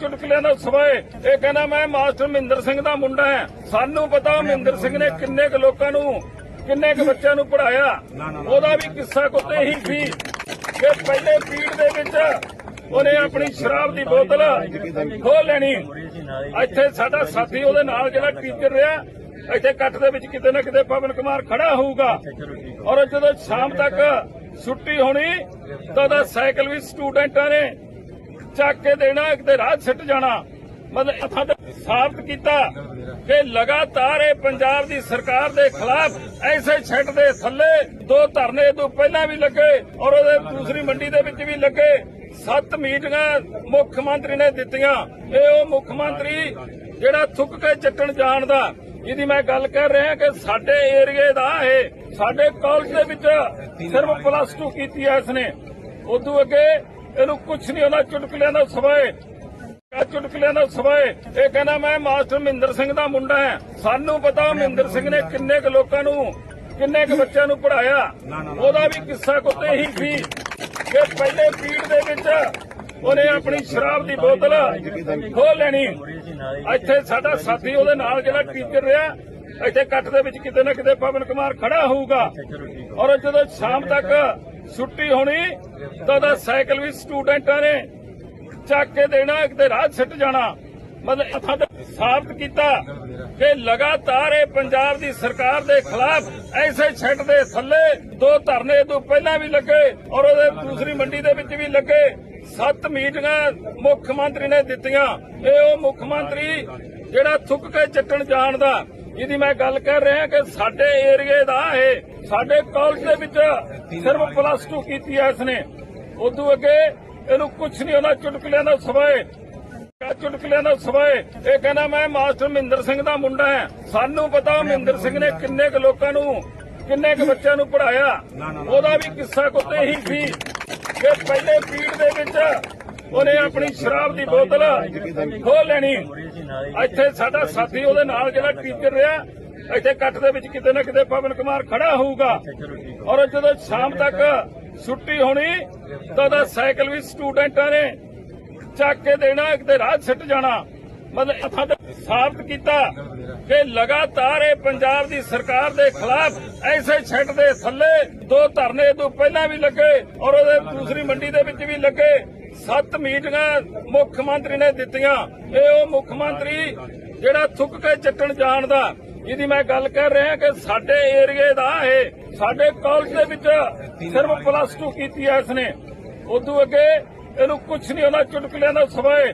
ਚੁਟਕਲਿਆਂ ਦਾ ਸਵਾਏ। ਇਹ ਕਹਿੰਦਾ, ਮੈਂ ਮਾਸਟਰ ਮਹਿੰਦਰ ਸਿੰਘ ਦਾ ਮੁੰਡਾ ਹਾਂ। ਸਾਨੂੰ ਪਤਾ ਮਹਿੰਦਰ ਸਿੰਘ ਨੇ ਕਿੰਨੇ ਕੁ ਲੋਕਾਂ ਨੂੰ, ਕਿੰਨੇ ਕੁ ਬੱਚਿਆਂ ਨੂੰ ਪੜਾਇਆ ਉਹਦਾ ਵੀ ਕਿੱਸਾ ਕੁੱਤੇ ਹੀ ਸੀ ਕਿ ਪਹਿਲੇ ਪੀੜ ਦੇ ਵਿੱਚ ਉਹਨੇ ਆਪਣੀ ਸ਼ਰਾਬ ਦੀ ਬੋਤਲ ਖੋਲ ਲੈਣੀ। ਇੱਥੇ ਸਾਡਾ ਸਾਥੀ ਉਹਦੇ ਨਾਲ ਜਿਹੜਾ ਟੀਚਰ ਰਿਹਾ, ਇੱਥੇ ਕੱਟ ਦੇ ਵਿੱਚ ਕਿਤੇ ਨਾ ਕਿਤੇ ਪਵਨ ਕੁਮਾਰ ਖੜਾ ਹੋਊਗਾ। ਔਰ ਜਦੋਂ ਸ਼ਾਮ ਤੱਕ ਛੁੱਟੀ ਹੋਣੀ, ਤਾਂ ਉਹਦਾ ਸਾਈਕਲ ਵੀ ਸਟੂਡੈਂਟਾਂ ਨੇ। ਚੱਕ ਕੇ ਦੇਣਾ ਕਿਤੇ ਰਾਹ ਛੱਟ ਜਾਣਾ। ਮਤਲਬ ਸਾਬਤ ਕੀਤਾ ਕਿ ਲਗਾਤਾਰ ਇਹ ਪੰਜਾਬ ਦੀ ਸਰਕਾਰ ਦੇ ਖਿਲਾਫ ਐਸੇ ਛੱਟ ਦੇ ਥੱਲੇ ਦੋ ਧਰਨੇ ਤੋਂ ਪਹਿਲਾਂ ਵੀ ਲੱਗੇ ਔਰ ਉਹਦੇ ਦੂਸਰੀ ਮੰਡੀ ਦੇ ਵਿੱਚ ਵੀ ਲੱਗੇ। ਸੱਤ ਮੀਟਿੰਗਾਂ ਮੁੱਖ ਮੰਤਰੀ ਨੇ ਦਿੱਤੀਆਂ। ਇਹ ਉਹ ਮੁੱਖ ਮੰਤਰੀ ਜਿਹੜਾ ਥੁੱਕ ਕੇ ਚੱਟਣ ਜਾਣ ਦਾ। ਇਹਦੀ ਮੈਂ ਗੱਲ ਕਰ ਰਿਹਾ ਕਿ ਸਾਡੇ ਏਰੀਏ ਦਾ ਇਹ, ਸਾਡੇ ਕਾਲਜ ਦੇ ਵਿੱਚ ਸਿਰਫ ਪਲੱਸ 2 ਕੀਤੀ ਹੈ ਇਸਨੇ। ਉਦੋਂ ਅੱਗੇ ਇਹਨੂੰ ਕੁਝ ਨਹੀਂ ਉਹਨਾਂ ਚੁਟਕਲਿਆਂ ਦਾ ਸਵਾਏ। ਆ ਚੁਟਕਲਿਆਂ ਦਾ ਸਵਾਏ। ਇਹ ਕਹਿੰਦਾ, ਮੈਂ ਮਾਸਟਰ ਮਹਿੰਦਰ ਸਿੰਘ ਦਾ ਮੁੰਡਾ ਹਾਂ। ਸਾਨੂੰ ਪਤਾ ਮਹਿੰਦਰ ਸਿੰਘ ਨੇ ਕਿੰਨੇ ਕੁ ਲੋਕਾਂ ਨੂੰ, ਕਿੰਨੇ ਕੁ ਬੱਚਿਆਂ ਨੂੰ ਪੜਾਇਆ ਉਹਦਾ ਵੀ ਕਿੱਸਾ ਕੁੱਤੇ ਹੀ ਸੀ ਕਿ ਪਹਿਲੇ ਪੀੜ ਦੇ ਵਿੱਚ ਉਹਨੇ ਆਪਣੀ ਸ਼ਰਾਬ ਦੀ ਬੋਤਲ ਖੋਲ ਲੈਣੀ। ਇੱਥੇ ਸਾਡਾ ਸਾਥੀ ਉਹਦੇ ਨਾਲ ਜਿਹੜਾ ਟੀਚਰ ਰਿਹਾ, ਇੱਥੇ ਕੱਟ ਦੇ ਵਿੱਚ ਕਿਤੇ ਨਾ ਕਿਤੇ ਪਵਨ ਕੁਮਾਰ ਖੜਾ ਹੋਊਗਾ। ਔਰ ਜਦੋਂ ਸ਼ਾਮ ਤੱਕ ਛੁੱਟੀ ਹੋਣੀ ਤਾਂ ਉਹਦਾ ਸਾਈਕਲ ਵੀ ਸਟੂਡੈਂਟਾਂ ਨੇ ਚੱਕ ਕੇ ਦੇਣਾ, ਕਿਤੇ ਰਾਹ ਸਿੱਟ ਜਾਣਾ। ਮਤਲਬ ਅਥਾਂ ਸਾਬਤ ਕੀਤਾ ਕਿ ਲਗਾਤਾਰ ਇਹ ਪੰਜਾਬ ਦੀ ਸਰਕਾਰ ਦੇ ਖਿਲਾਫ ਐਸੇ ਛੱਡ ਦੇ ਥੱਲੇ ਦੋ ਧਰਨੇ ਤੋਂ ਪਹਿਲਾਂ ਵੀ ਲੱਗੇ ਔਰ ਉਹਦੇ ਦੂਸਰੀ ਮੰਡੀ ਦੇ ਵਿੱਚ ਵੀ ਲੱਗੇ। ਸੱਤ ਮੀਟਿੰਗਾਂ ਮੁੱਖ ਮੰਤਰੀ ਨੇ ਦਿੱਤੀਆਂ। ਇਹ ਉਹ ਮੁੱਖ ਮੰਤਰੀ ਜਿਹੜਾ ਥੁੱਕ ਕੇ ਚੱਟਣ ਜਾਣਦਾ ਜਿਹਦੀ ਮੈਂ ਗੱਲ ਕਰ ਰਿਹਾ ਕਿ ਸਾਡੇ ਏਰੀਏ ਦਾ ਇਹ, ਸਾਡੇ ਕਾਲਜ ਦੇ ਵਿੱਚ ਸਿਰਫ ਪਲੱਸ 2 ਕੀਤੀ ਇਸ ਨੇ ਉਦੋਂ ਅੱਗੇ ਇਹਨੂੰ ਕੁਝ ਨਹੀਂ ਉਹਨਾਂ ਚੁਟਕਲਿਆਂ ਦਾ ਸਵਾਏ। ਆ ਚੁਟਕਲਿਆਂ ਦਾ ਸਵਾਏ। ਇਹ ਕਹਿੰਦਾ ਮੈਂ ਮਾਸਟਰ ਮਹਿੰਦਰ ਸਿੰਘ ਦਾ ਮੁੰਡਾ ਹਾਂ। ਸਾਨੂੰ ਪਤਾ ਮਹਿੰਦਰ ਸਿੰਘ ਨੇ ਕਿੰਨੇ ਕੁ ਲੋਕਾਂ ਨੂੰ, ਕਿੰਨੇ ਕੁ ਬੱਚਿਆਂ ਨੂੰ ਪੜਾਇਆ ਉਹਦਾ ਵੀ ਕਿੱਸਾ ਕੁੱਤੇ ਹੀ ਸੀ ਕਿ ਪਹਿਲੇ ਪੀੜ ਦੇ ਵਿੱਚ ਉਹਨੇ ਆਪਣੀ ਸ਼ਰਾਬ ਦੀ ਬੋਤਲ ਖੋਲ ਲੈਣੀ। ਇੱਥੇ ਸਾਡਾ ਸਾਥੀ ਉਹਦੇ ਨਾਲ ਜਿਹੜਾ ਟੀਚਰ ਰਿਹਾ, ਇੱਥੇ ਕੱਟ ਦੇ ਵਿੱਚ ਕਿਤੇ ਨਾ ਕਿਤੇ ਪਵਨ ਕੁਮਾਰ ਖੜਾ ਹੋਊਗਾ। ਔਰ ਜਦੋਂ ਸ਼ਾਮ ਤੱਕ ਛੁੱਟੀ ਹੋਣੀ, ਤਾਂ ਉਹਦਾ ਸਾਈਕਲ ਵੀ ਸਟੂਡੈਂਟਾਂ ਨੇ ਚੱਕ ਕੇ ਦੇਣਾ, ਕਿਤੇ ਰਾਹ ਛੱਟ ਜਾਣਾ। ਮਤਲਬ ਅਥਾਂ ਸਾਬਤ ਕੀਤਾ ਕਿ ਲਗਾਤਾਰ ਇਹ ਪੰਜਾਬ ਦੀ ਸਰਕਾਰ ਦੇ ਖਿਲਾਫ ਐਸੇ ਛੱਡ ਦੇ ਥੱਲੇ ਦੋ ਧਰਨੇ ਤੋਂ ਪਹਿਲਾਂ ਵੀ ਲੱਗੇ ਔਰ ਉਹਦੇ ਦੂਸਰੀ ਮੰਡੀ ਦੇ ਵਿੱਚ ਵੀ ਲੱਗੇ। ਸੱਤ ਮੀਟਿੰਗਾਂ ਮੁੱਖ ਮੰਤਰੀ ਨੇ ਦਿੱਤੀਆਂ। ਇਹ ਉਹ ਮੁੱਖ ਮੰਤਰੀ ਜਿਹੜਾ ਥੁੱਕ ਕੇ ਚੱਟਣ ਜਾਣਦਾ ਇਹਦੀ ਮੈਂ ਗੱਲ ਕਰ ਰਿਹਾ ਕਿ ਸਾਡੇ ਏਰੀਏ ਦਾ ਇਹ, ਸਾਡੇ ਕਾਲਜ ਦੇ ਵਿੱਚ ਸਿਰਫ ਪਲੱਸ 2 ਕੀਤੀ ਹੈ ਇਸਨੇ। ਉਦੋਂ ਅੱਗੇ ਇਹਨੂੰ ਕੁਝ ਨਹੀਂ ਉਹਨਾਂ ਚੁਟਕਲਿਆਂ ਦਾ ਸਵਾਏ